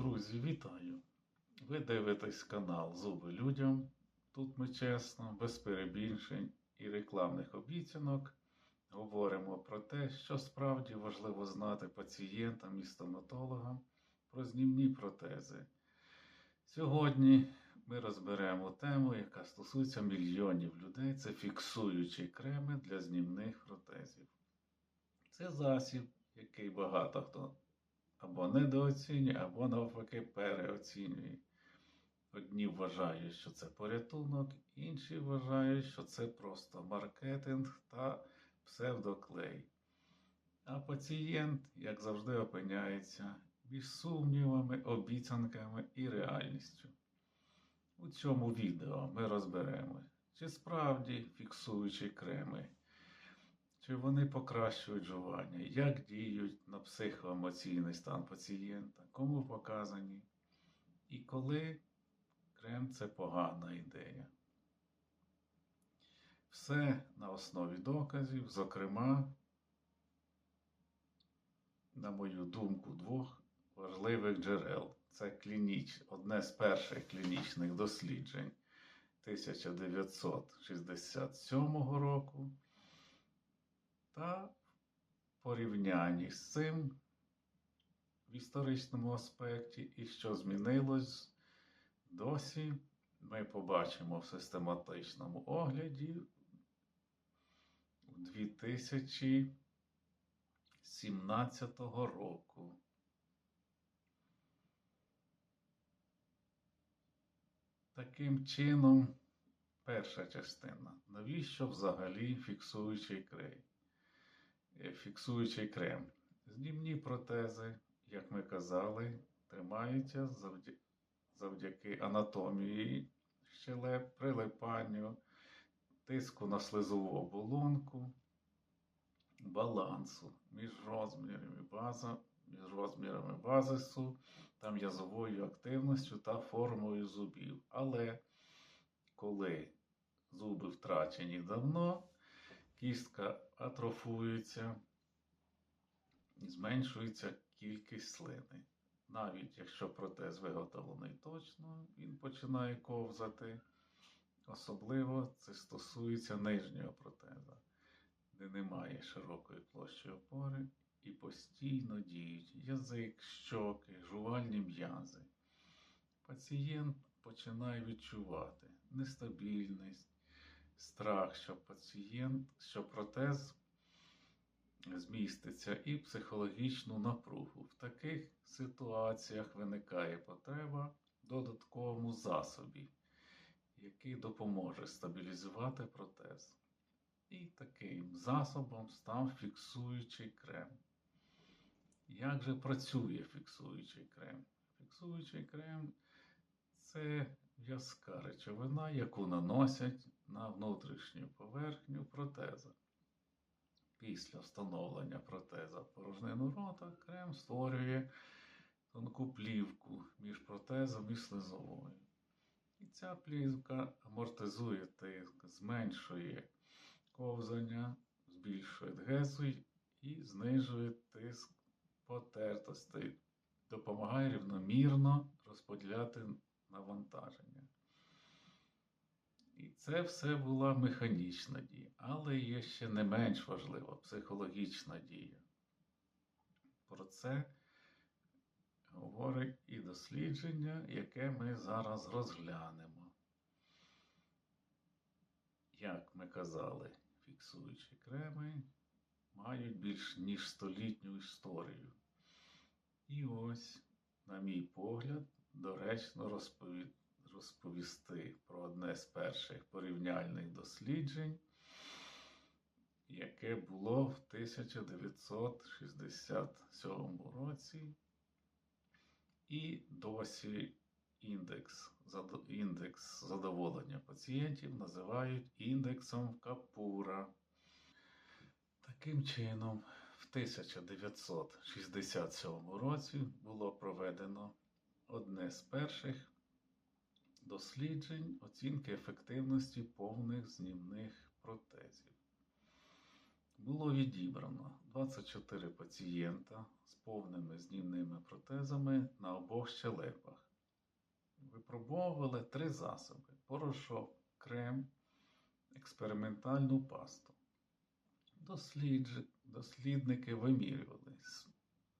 Друзі, вітаю! Ви дивитесь канал Зуби людям. Тут ми чесно, без перебільшень і рекламних обіцянок говоримо про те, що справді важливо знати пацієнтам і стоматологам про знімні протези. Сьогодні ми розберемо тему, яка стосується мільйонів людей. Це фіксуючі креми для знімних протезів. Це засіб, який багато хто або недооцінює, або навпаки переоцінює. Одні вважають, що це порятунок, інші вважають, що це просто маркетинг та псевдоклей. А пацієнт, як завжди, опиняється між сумнівами, обіцянками і реальністю. У цьому відео ми розберемо, чи справді фіксуючі креми, чи вони покращують жування, як діють на психоемоційний стан пацієнта, кому показані, і коли крем це погана ідея. Все на основі доказів, зокрема, на мою думку, двох важливих джерел. Це клініч, одне з перших клінічних досліджень 1967 року. Та порівнянні з цим в історичному аспекті і що змінилось досі, ми побачимо в систематичному огляді у 2017 року. Таким чином, перша частина. Навіщо взагалі фіксуючий крей? Фіксуючий крем? Знімні протези, як ми казали, тримаються завдяки анатомії щелеп, прилипанню, тиску на слизову оболонку, балансу між розмірами база, між розмірами базису та м'язовою активністю та формою зубів. Але коли зуби втрачені давно, кістка атрофується, зменшується кількість слини. Навіть якщо протез виготовлений точно, він починає ковзати. Особливо це стосується нижнього протеза, де немає широкої площі опори і постійно діють язик, щоки, жувальні м'язи. Пацієнт починає відчувати нестабільність, страх, що пацієнт, що протез зміститься і психологічну напругу. В таких ситуаціях виникає потреба додатковому засобі, який допоможе стабілізувати протез. І таким засобом став фіксуючий крем. Як же працює фіксуючий крем? Фіксуючий крем це в'язка речовина, яку наносять на внутрішню поверхню протеза. Після встановлення протеза в порожнину рота крем створює тонку плівку між протезом і слизовою. І ця плівка амортизує тиск, зменшує ковзання, збільшує гезу і знижує тиск потертостей, допомагає рівномірно розподіляти навантаження. І це все була механічна дія, але є ще не менш важлива психологічна дія. Про це говорить і дослідження, яке ми зараз розглянемо. Як ми казали, фіксуючі креми мають більш ніж столітню історію. І ось, на мій погляд, доречно розповідати розповісти про одне з перших порівняльних досліджень, яке було в 1967 році, і досі індекс, індекс задоволення пацієнтів називають індексом Капура. Таким чином, в 1967 році було проведено одне з перших досліджень оцінки ефективності повних знімних протезів. було відібрано 24 пацієнта з повними знімними протезами на обох щелепах. Випробовували три засоби: порошок, крем, експериментальну пасту. Дослідж- Дослідники вимірювали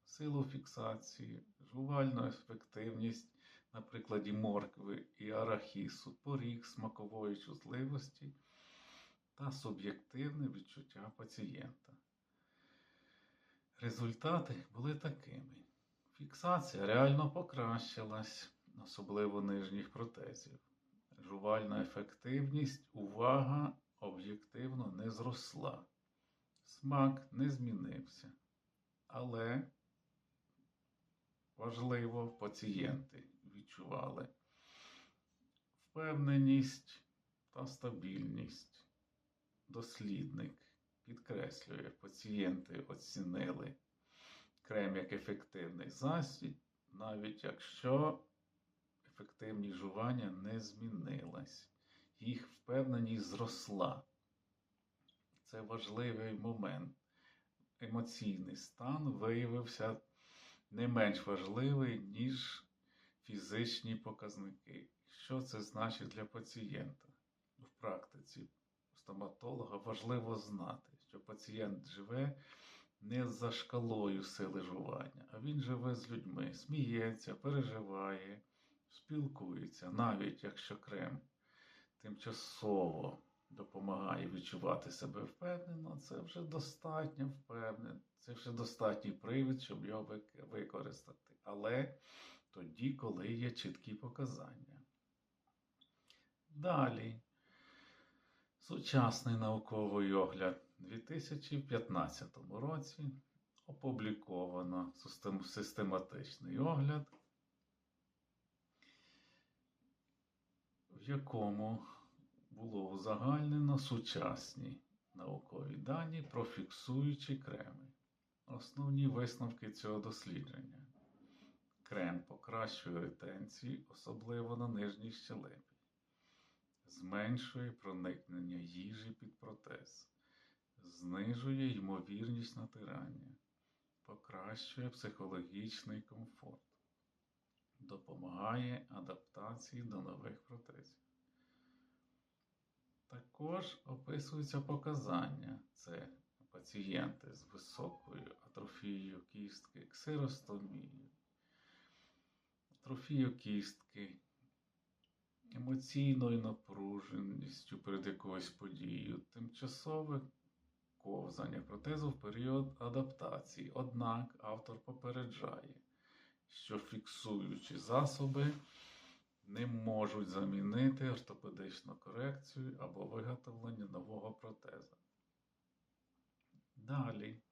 силу фіксації, жувальну ефективність на прикладі моркви і арахісу, поріг смакової чутливості та суб'єктивне відчуття пацієнта. Результати були такими. Фіксація реально покращилась, особливо нижніх протезів. Жувальна ефективність, увага об'єктивно не зросла. Смак не змінився. Але важливо, пацієнти відчували впевненість та стабільність. Дослідник підкреслює, пацієнти оцінили крем як ефективний засіб, навіть якщо ефективність жування не змінилась, їх впевненість зросла. Це важливий момент. Емоційний стан виявився не менш важливий, ніж фізичні показники. Що це значить для пацієнта? В практиці у стоматолога важливо знати, що пацієнт живе не за шкалою сили жування, а він живе з людьми, сміється, переживає, спілкується, навіть якщо крем тимчасово допомагає відчувати себе впевнено, це вже достатньо впевнено, це вже достатній привід, щоб його використати. Але тоді, коли є чіткі показання. Далі. Сучасний науковий огляд у 2015 році опубліковано систематичний огляд, в якому було узагальнено сучасні наукові дані про фіксуючі креми. Основні висновки цього дослідження. Крем покращує ретенцію, особливо на нижній щелепі, зменшує проникнення їжі під протез, знижує ймовірність натирання, покращує психологічний комфорт, допомагає адаптації до нових протезів. Також описуються показання. Це пацієнти з високою атрофією кістки, ксеростомією, атрофією кістки, емоційною напруженістю перед якоюсь подією, тимчасове ковзання протезу в період адаптації. Однак автор попереджає, що фіксуючі засоби не можуть замінити ортопедичну корекцію або виготовлення нового протеза. Далі,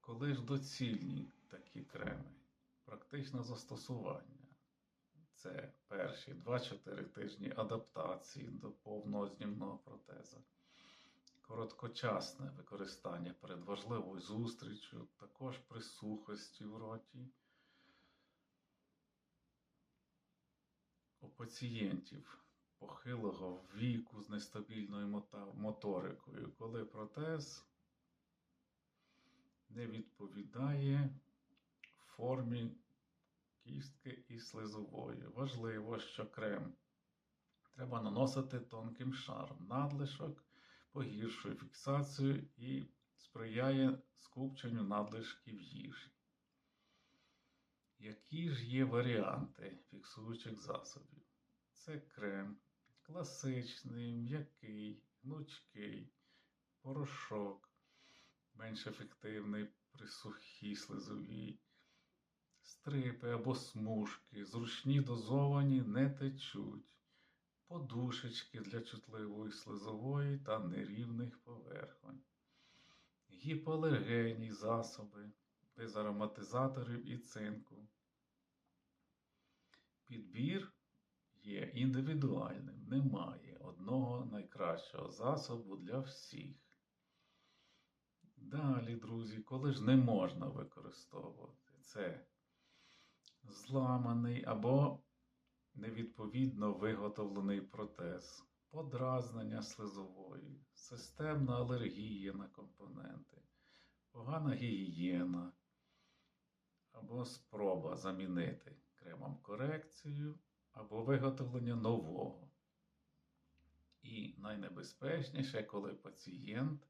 коли ж доцільні такі креми, практичне застосування. Це перші 2-4 тижні адаптації до повного знімного протеза. Короткочасне використання перед важливою зустрічю, також при сухості в роті. У пацієнтів похилого віку з нестабільною моторикою, коли протез не відповідає формі кістки і слизової. Важливо, що крем треба наносити тонким шаром. Надлишок погіршує фіксацію і сприяє скупченню надлишків їжі. Які ж є варіанти фіксуючих засобів? Це крем, класичний, м'який, гнучкий, порошок, менш ефективний при сухій слизовій, стрипи або смужки, зручні дозовані не течуть, подушечки для чутливої слизової та нерівних поверхонь, гіпоалергенні засоби без ароматизаторів і цинку. Підбір є індивідуальним, немає одного найкращого засобу для всіх. Далі, друзі, коли ж не можна використовувати це зламаний або невідповідно виготовлений протез, подразнення слизової, системна алергія на компоненти, погана гігієна або спроба замінити кремом корекцію або виготовлення нового. І найнебезпечніше, коли пацієнт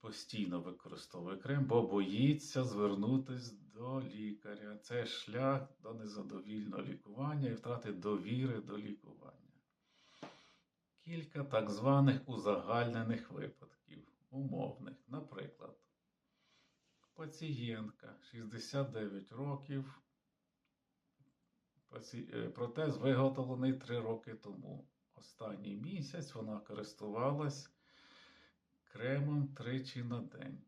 постійно використовує крем, бо боїться звернутися до лікаря. Це шлях до незадовільного лікування і втрати довіри до лікування. Кілька так званих узагальнених випадків, умовних. Наприклад, пацієнтка 69 років, е, протез виготовлений 3 роки тому. Останній місяць вона користувалась кремом тричі на день.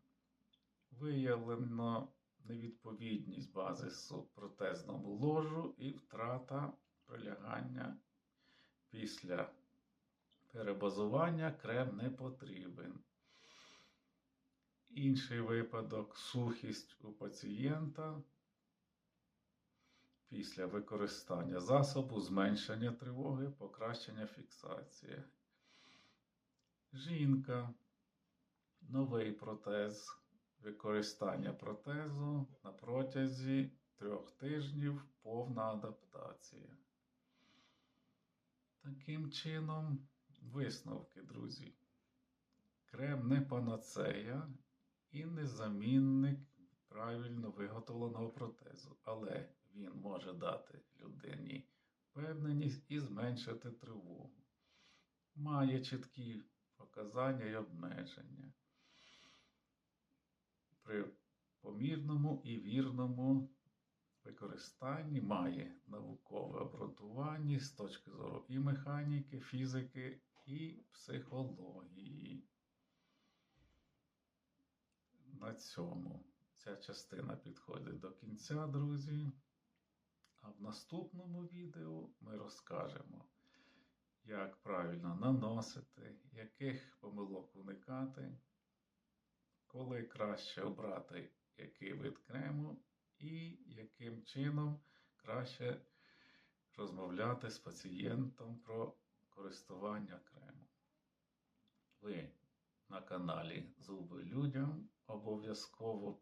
Виявлено невідповідність базису протезному ложу і втрата прилягання після перебазування крем не потрібен. Інший випадок сухість у пацієнта після використання засобу, зменшення тривоги, покращення фіксації. Жінка, новий протез, використання протезу на протязі трьох тижнів повна адаптація. Таким чином, висновки, друзі. Крем не панацея і не замінник правильно виготовленого протезу, але він може дати людині впевненість і зменшити тривогу. Має чіткі показання і обмеження. При помірному і вірному використанні має наукове обґрунтування з точки зору і механіки, фізики, і психології. На цьому ця частина підходить до кінця, друзі. А в наступному відео ми розкажемо, як правильно наносити, яких помилок уникати, коли краще обрати який вид крему і яким чином краще розмовляти з пацієнтом про користування кремом. Ви на каналі Зуби Людям обов'язково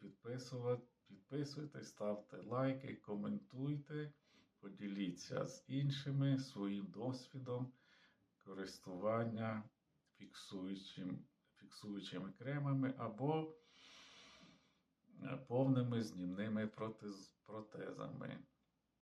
підписуйтесь, ставте лайки, коментуйте, поділіться з іншими своїм досвідом користування фіксуючим, фіксуючими кремами або е, повними знімними протез, протезами.